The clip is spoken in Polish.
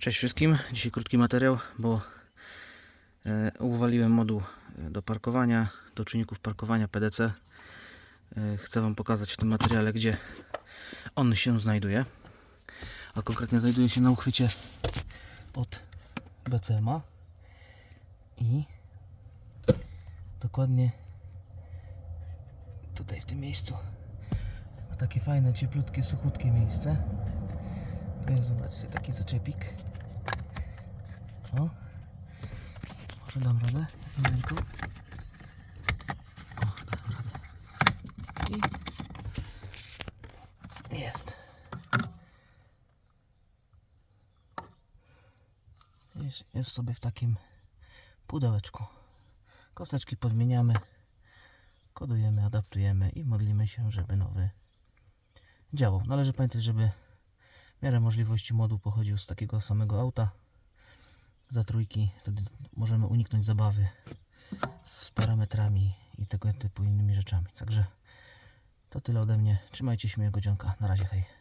Cześć wszystkim. Dzisiaj krótki materiał, bo e, uwaliłem moduł e, do parkowania, do czynników parkowania PDC. E, chcę Wam pokazać w tym materiale, gdzie on się znajduje. A konkretnie znajduje się na uchwycie od BCMA i dokładnie tutaj w tym miejscu. Ma takie fajne, cieplutkie, suchutkie miejsce. Jest, zobaczcie, taki zaczepik. O. Może dam radę jedną ręką. O, dam radę. I jest. Jest, jest sobie w takim pudełeczku. Kosteczki podmieniamy, kodujemy, adaptujemy i modlimy się, żeby nowy działał. Należy pamiętać, żeby w miarę możliwości moduł pochodził z takiego samego auta za trójki, wtedy możemy uniknąć zabawy z parametrami i tego typu innymi rzeczami. Także to tyle ode mnie. Trzymajcie się miłego dzionka. Na razie, hej.